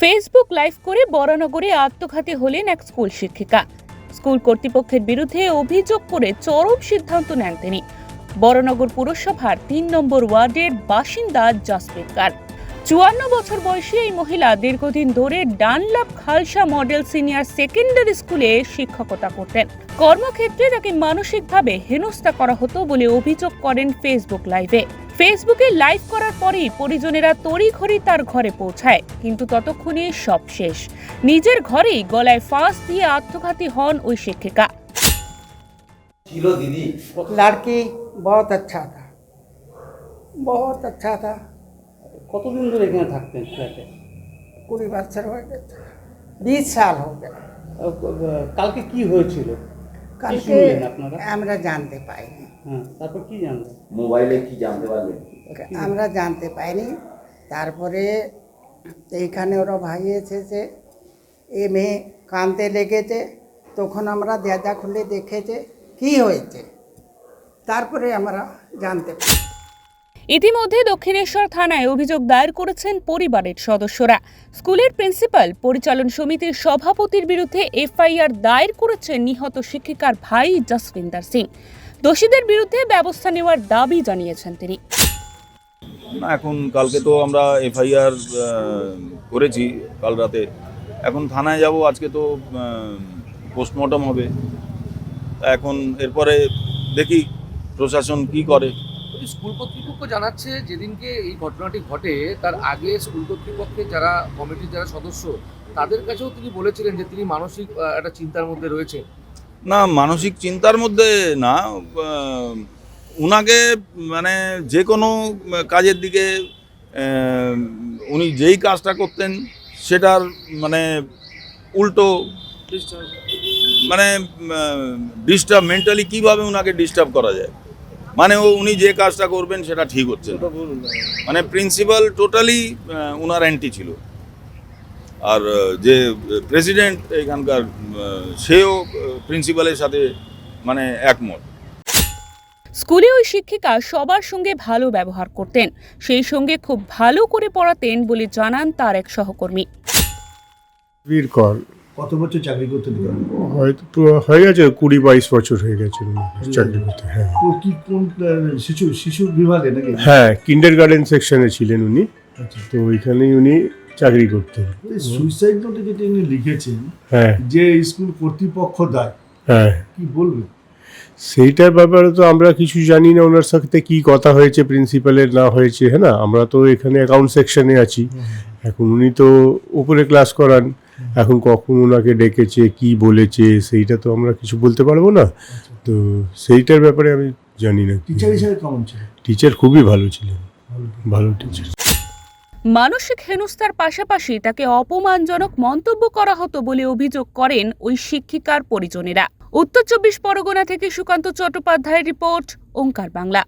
Facebook live করে বরানগরে আত্মঘাতী হলেন এক স্কুল শিক্ষিকা। স্কুল কর্তৃপক্ষের বিরুদ্ধে অভিযোগ করে চরম সিদ্ধান্ত নেন তিনি। বরানগর পুরসভার তিন নম্বর ওয়ার্ডের বাসিন্দা জাসপ্রীত কার। চুয়ান্ন বছর বয়সী এই মহিলা দীর্ঘদিন ধরে Dunlop Khalsa model senior secondary স্কুলে শিক্ষকতা করতেন কর্মক্ষেত্রে তাকে মানসিকভাবে হেনস্থা করা হতো বলে অভিযোগ করেন ফেসবুক লাইভে ফেসবুকে লাইভ করার পরেই পরিজনেরা তড়িঘড়ি তার ঘরে পৌঁছায় কিন্তু ততক্ষণে সব শেষ নিজের ঘরেই গলায় ফাঁস দিয়ে আত্মঘাতী হন ওই শিক্ষিকা ছিল দিদি लड़की बहुत अच्छा था बहुत अच्छा था কতদিন ধরে এখানে থাকতেন ফ্ল্যাটে? কুড়ি বছর হয়ে গেছে। বিশ সাল হয়ে গেল। কালকে কি হয়েছিল? কালকে আমরা জানতে পাইনি। হ্যাঁ, তারপর কি জানতে মোবাইলে কি জানতে পারলেন? আমরা জানতে পাইনি। তারপরে এইখানে ওরা ভাই এসেছে এ মেয়ে কাঁদতে লেগেছে। তখন আমরা দেদা খুলে দেখেছে। কি হয়েছে? তারপরে আমরা জানতে পারি ইতিমধ্যে দক্ষিণেশ্বর থানায় অভিযোগ দায়ের করেছেন পরিবারের সদস্যরা। স্কুলের প্রিন্সিপাল, পরিচালন সমিতির সভাপতির বিরুদ্ধে এফআইআর দায়ের করেছেন নিহত শিক্ষিকার ভাই জসবিন্দর সিং। দোষীদের বিরুদ্ধে ব্যবস্থা নেওয়ার দাবি জানিয়েছেন তিনি। না, এখন কালকে তো আমরা এফআইআর করেছি কাল রাতে। এখন থানায় যাব, আজকে তো পোস্টমর্টম হবে। এখন এরপরে দেখি প্রশাসন কি করে। স্কুল কর্তৃপক্ষ জানাচ্ছে যেদিনকে এই ঘটনাটি ঘটে তার আগে স্কুল কর্তৃপক্ষের যারা কমিটির যারা সদস্য তাদের কাছেও তিনি বলেছিলেন যে তিনি মানসিক একটা চিন্তার মধ্যে রয়েছে না মানসিক চিন্তার মধ্যে না। উনাকে মানে যে কোনো কাজের দিকে উনি যেই কাজটা করতেন সেটার মানে উল্টো মানে ডিস্টার্ব মেন্টালি কীভাবে উনাকে ডিস্টার্ব করা যায়? মানে ও উনি যে কাজটা করবেন সেটা ঠিক হচ্ছে না। মানে প্রিন্সিপাল টোটালি উনার অ্যান্টি ছিল। আর যে প্রেসিডেন্ট এখানকার সেও প্রিন্সিপালের সাথে মানে একমত। স্কুলে ওই শিক্ষিকা সবার সঙ্গে ভালো ব্যবহার করতেন। সেই সঙ্গে খুব ভালো করে পড়াতেন বলে জানান তার এক সহকর্মী। বীর কর কত বছর চাকরি করতে দিলেন হয়তো হয়ে গেছে কুড়ি বাইশ বছর হয়ে গেছে উনি চাকরি করতে হ্যাঁ। কি কোন শিশু শিশু বিভাগে নাকি? হ্যাঁ কিন্ডার গার্ডেন সেকশনে ছিলেন উনি। আচ্ছা। তো ওইখানেই উনি চাকরি করতেন। সুইসাইড নোটে যেটা ইনি লিখেছেন হ্যাঁ। যে স্কুল কর্তৃপক্ষ দায় হ্যাঁ। কি বলবেন সেইটার ব্যাপারে তো আমরা কিছু জানি না ওনার সাথে কি কথা হয়েছে প্রিন্সিপালের না হয়েছে হ্যাঁ না? আমরা তো এখানে অ্যাকাউন্ট সেকশনে আছি। এখন উনি তো উপরে ক্লাস করান। এখন কখন ওনাকে ডেকেছে কি বলেছে সেইটা তো আমরা কিছু বলতে পারব না। তো সেইটার ব্যাপারে আমি জানি না টিচার হিসেবে কেমন ছিল? টিচার খুবই ভালো ছিলেন। ভালো টিচার মানসিক হেনস্থার পাশাপাশি তাকে অপমানজনক মন্তব্য করা হতো বলে অভিযোগ করেন ওই শিক্ষিকার পরিজনেরা। উত্তর চব্বিশ পরগনা থেকে সুকান্ত চট্টোপাধ্যায়ের রিপোর্ট ওঙ্কার বাংলা।